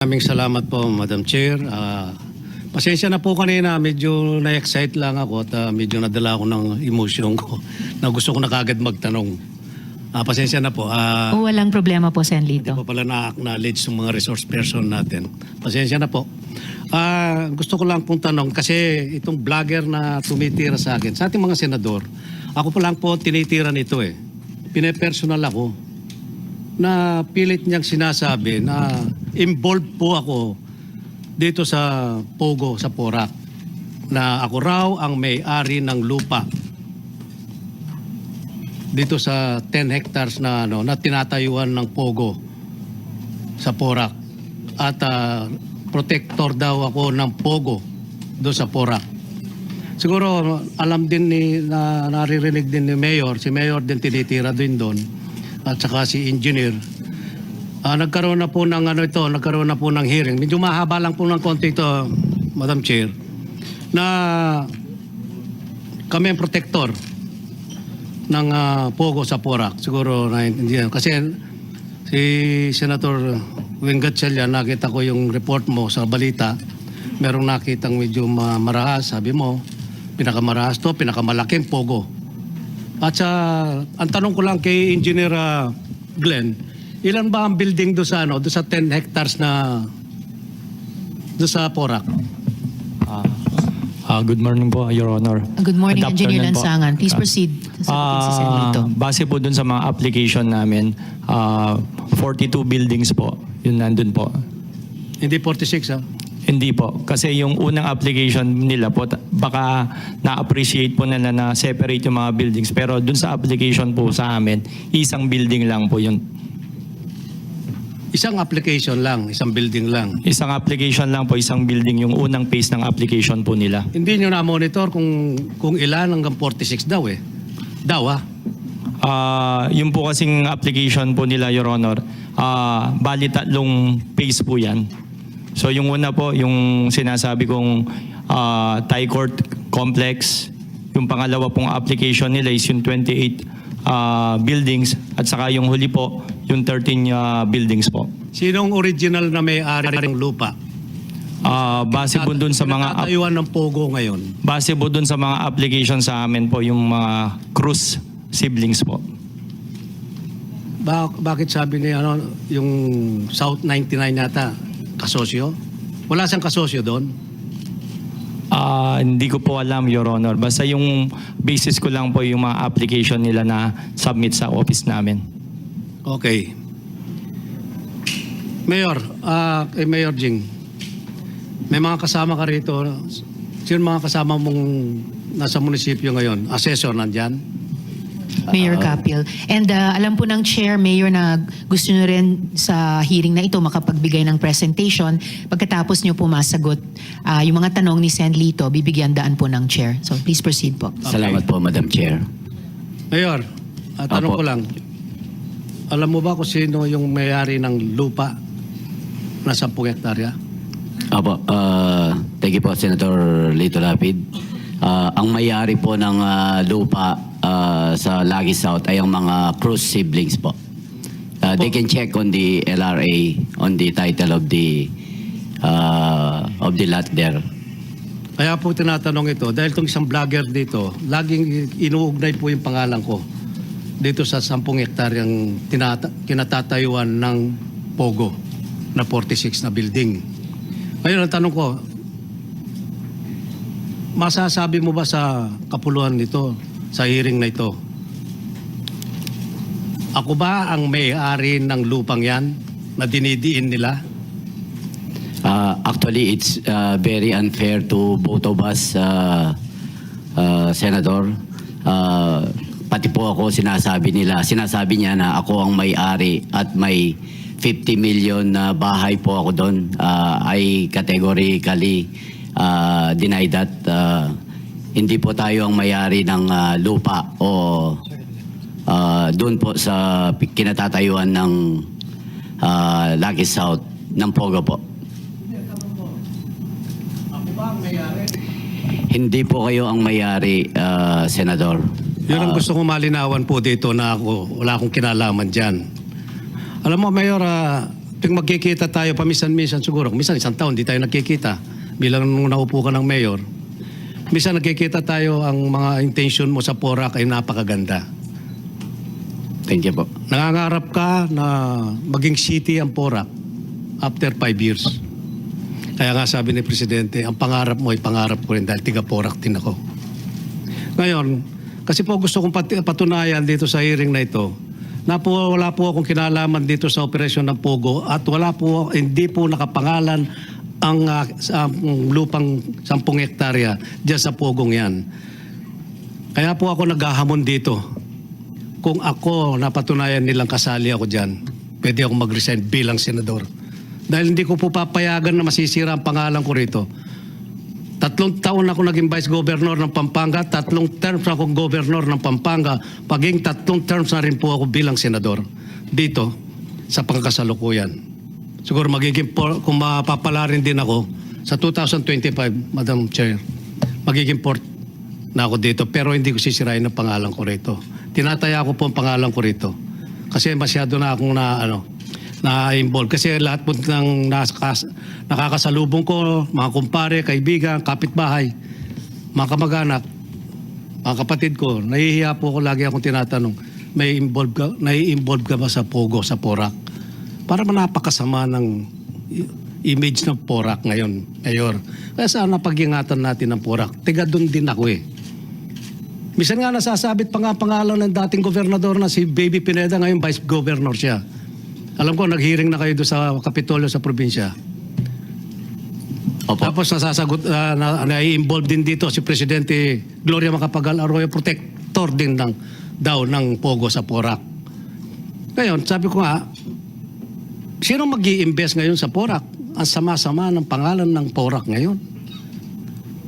Maraming salamat po, Madam Chair. Ah, pasensya na po kanina, medyo na-excite lang ako at ah, medyo nadala ako ng emotion ko na gusto ko na kagad magtanong. Ah, pasensya na po. Ah, O walang problema po, Sen hindi Lito. pa pala na-acknowledge yung mga resource person natin. Pasensya na po. Ah, gusto ko lang pong tanong kasi itong vlogger na tumitira sa akin, sa ating mga senador, ako pa lang po tinitira nito eh. Pinepersonal ako na pilit niyang sinasabi na involved po ako dito sa Pogo, sa Porac, na ako raw ang may-ari ng lupa dito sa 10 hectares na ano na tinatayuan ng Pogo sa Porac. At ah, protector daw ako ng Pogo doon sa Porac. Siguro alam din ni na naririnig din ni Mayor, si Mayor din tinitira din doon at saka si engineer. Ah, nagkaroon na po ng ano ito, nagkaroon na po ng hearing. Medyo mahaba lang po ng konti ito, Madam Chair, na kami ang protector ng ah, Pogo sa Porac. Siguro naiintindihan. Kasi si Senator Wing Gatchalian, nakita ko yung report mo sa balita. Merong nakitang medyo ma- marahas, sabi mo. Pinakamarahas to, pinakamalaking Pogo. At sa, ang tanong ko lang kay Engineer ah, Glenn, ilan ba ang building do sa, ano, do sa 10 hectares na do sa Porac? Ah, good morning po, Your Honor. Good morning, Good Engineer afternoon po. Lansangan. Please proceed. Sasagutin si Sen Ah, Lito. base po dun sa mga application namin, ah, 42 buildings po, yun nandun po. Hindi 46 ah. Hindi po, kasi yung unang application nila po, baka na-appreciate po nila na separate yung mga buildings. Pero dun sa application po sa amin, isang building lang po yun. Isang application lang, isang building lang. Isang application lang po, isang building yung unang phase ng application po nila. Hindi nyo na-monitor kung, kung ilan hanggang 46 daw eh. Daw ah. Ah, yung po kasing application po nila, Your Honor, ah, bali tatlong phase po yan. So yung una po, yung sinasabi kong ah, Thai Court Complex. Yung pangalawa pong application nila is yung 28 ah, buildings. At saka yung huli po, yung 13 ah, buildings po. Sinong original na may-ari ng lupa? Ah, base po dun sa mga Pinatayuan ng Pogo ngayon. base po dun sa mga application sa amin po, yung mga Cruz siblings po. Ba- bakit sabi ni ano, yung South 99 yata, kasosyo? Wala siyang kasosyo doon? Ah, hindi ko po alam, Your Honor. Basta yung basis ko lang po yung mga application nila na submit sa office namin. Okay. Mayor, ah, kay Mayor Jing, may mga kasama ka rito. Sino mga kasama mong nasa munisipyo ngayon? Assessor nandyan? Mayor Capil. And uh, alam po ng Chair, Mayor, na gusto nyo rin sa hearing na ito makapagbigay ng presentation. Pagkatapos nyo po masagot uh, yung mga tanong ni Sen Lito, bibigyan daan po ng Chair. So please proceed po. Salamat po, Madam Chair. Mayor, ah, tanong Apo. ko lang. Alam mo ba kung sino yung may-ari ng lupa na 10 hektarya? Apo, uh, thank you po, Senator Lito Lapid. Ah, ang mayari po ng ah, lupa ah, sa Lagi South ay ang mga Cruz siblings po. Ah, they can check on the LRA, on the title of the ah, of the lot there. Kaya po tinatanong ito, dahil itong isang vlogger dito, laging inuugnay po yung pangalan ko dito sa 10 hektaryang tinata- kinatatayuan ng Pogo na 46 na building. Ngayon, ang tanong ko, masasabi mo ba sa kapuluhan nito, sa hearing na ito, ako ba ang may-ari ng lupang yan na dinidiin nila? Uh, actually, it's uh, very unfair to both of us, uh, uh, Senator. Uh, pati po ako sinasabi nila, sinasabi niya na ako ang may-ari at may 50 million na bahay po ako doon. Uh, I categorically uh, deny that. Uh, hindi po tayo ang may-ari ng uh, lupa o uh, doon po sa kinatatayuan ng uh, Lucky South ng Pogo po. Hindi po kayo ang may-ari, ah, Senador. Yun ang gusto kong malinawan po dito na ako, wala akong kinalaman dyan. Alam mo, Mayor, ah, pag magkikita tayo paminsan-minsan siguro, minsan isang taon di tayo nagkikita bilang nung naupo ka ng mayor. Minsan nagkikita tayo ang mga intention mo sa Porac ay napakaganda. Thank you po. Nangangarap ka na maging city ang Porac after five years. Kaya nga sabi ni Presidente, ang pangarap mo ay pangarap ko rin dahil tiga Porac din ako. Ngayon, kasi po gusto kong pati- patunayan dito sa hearing na ito, na po wala po akong kinalaman dito sa operasyon ng Pogo at wala po, hindi po nakapangalan ang ang lupang 10 hektarya dyan sa Pogong yan. Kaya po ako naghahamon dito kung ako napatunayan nilang kasali ako dyan, pwede ako mag-resign bilang senador. Dahil hindi ko po papayagan na masisira ang pangalan ko rito. Tatlong taon ako naging vice governor ng Pampanga, tatlong terms akong governor ng Pampanga, paging tatlong terms na rin po ako bilang senador dito sa pangkasalukuyan. Siguro magiging, kung mapapala rin din ako, sa 2025, Madam Chair, magiging port na ako dito pero hindi ko sisirain ang pangalan ko rito. Tinataya ko po ang pangalan ko rito. Kasi masyado na akong na ano na-involve. Kasi lahat po ng nakas, nakakasalubong ko, mga kumpare, kaibigan, kapitbahay, mga kamag-anak, mga kapatid ko, nahihiya po ako lagi akong tinatanong, may involve ka, nai-involve ka ba sa Pogo, sa Porak? Para manapakasama ng image ng Porak ngayon, Mayor. Kaya sana pag-ingatan natin ng Porak. Tiga doon din ako eh. Misan nga nasasabit pa nga pangalan ng dating gobernador na si Baby Pineda, ngayon vice governor siya. Alam ko, nag-hearing na kayo doon sa Kapitolyo sa probinsya. Opo. Tapos nasasagot, uh, na, na-involve din dito si Presidente Gloria Macapagal Arroyo, protector din ng, daw ng Pogo sa Porac. Ngayon, sabi ko nga, sino mag invest ngayon sa Porac? Ang sama-sama ng pangalan ng Porac ngayon.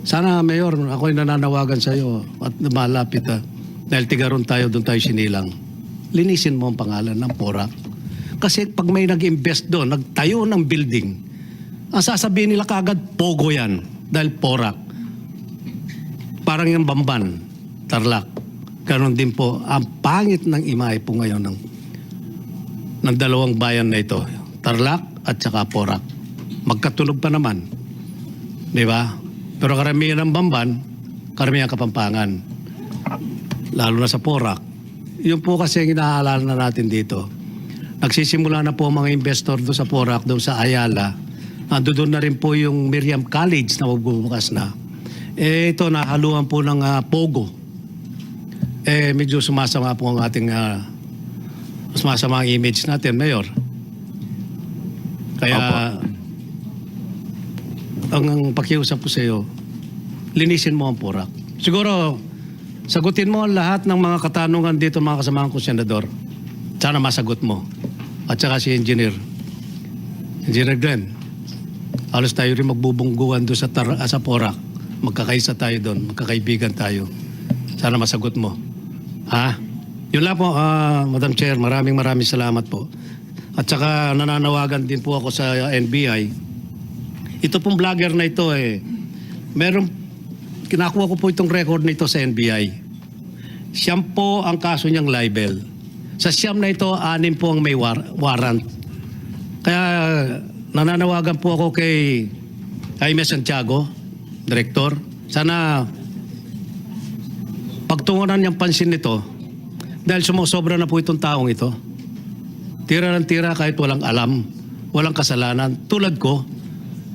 Sana, Mayor, ako'y nananawagan sa iyo at malapit ha. Dahil tigaron tayo, doon tayo sinilang. Linisin mo ang pangalan ng Porac. Kasi pag may nag-invest doon, nagtayo ng building, ang sasabihin nila kagad, pogo yan. Dahil porak. Parang yung bamban, tarlak. Ganon din po. Ang pangit ng imahe po ngayon ng, ng dalawang bayan na ito. Tarlac at saka porak. Magkatunog pa naman. Di ba? Pero karamihan ng bamban, karamihan kapampangan. Lalo na sa porak. Yun po kasi ang inaalala na natin dito. Nagsisimula na po mga investor doon sa Porac, doon sa Ayala. Ando doon na rin po yung Miriam College na magbubukas na. Eh ito, nahaluan po ng ah, Pogo. Eh medyo sumasama po ang ating uh, sumasama ang image natin, Mayor. Kaya ang, ang pakiusap po sa iyo, linisin mo ang Porac. Siguro, sagutin mo ang lahat ng mga katanungan dito mga kasamahan ko, Senador. Sana masagot mo. At saka si Engineer. Engineer Glenn, halos tayo rin magbubungguan doon sa, tar- ah, sa Porac. Magkakaisa tayo doon, magkakaibigan tayo. Sana masagot mo. Ha? Yun lang po, ah, Madam Chair, maraming maraming salamat po. At saka nananawagan din po ako sa NBI. Ito pong vlogger na ito eh, meron, kinakuha ko po itong record nito sa NBI. Siyam po ang kaso niyang libel. Sa siyam na ito, anim po ang may war- warrant. Kaya nananawagan po ako kay Jaime Santiago, Director. Sana pagtungunan niyang pansin nito dahil sumusobra na po itong taong ito. Tira ng tira kahit walang alam, walang kasalanan. Tulad ko,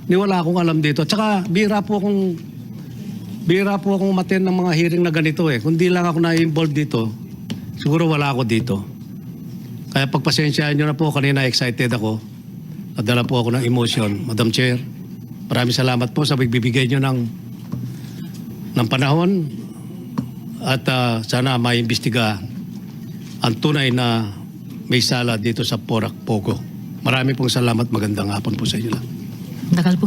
ni wala akong alam dito. Tsaka bira po akong bira po akong maten ng mga hearing na ganito eh. Kung di lang ako na-involved dito, siguro wala ako dito. Kaya pagpasensyaan nyo na po, kanina excited ako. Nadala po ako ng emotion. Madam Chair, maraming salamat po sa pagbibigay nyo ng, ng panahon at ah, sana maimbestiga ang tunay na may sala dito sa Porac Pogo. Marami pong salamat. Magandang hapon po sa inyo lang. Dakal po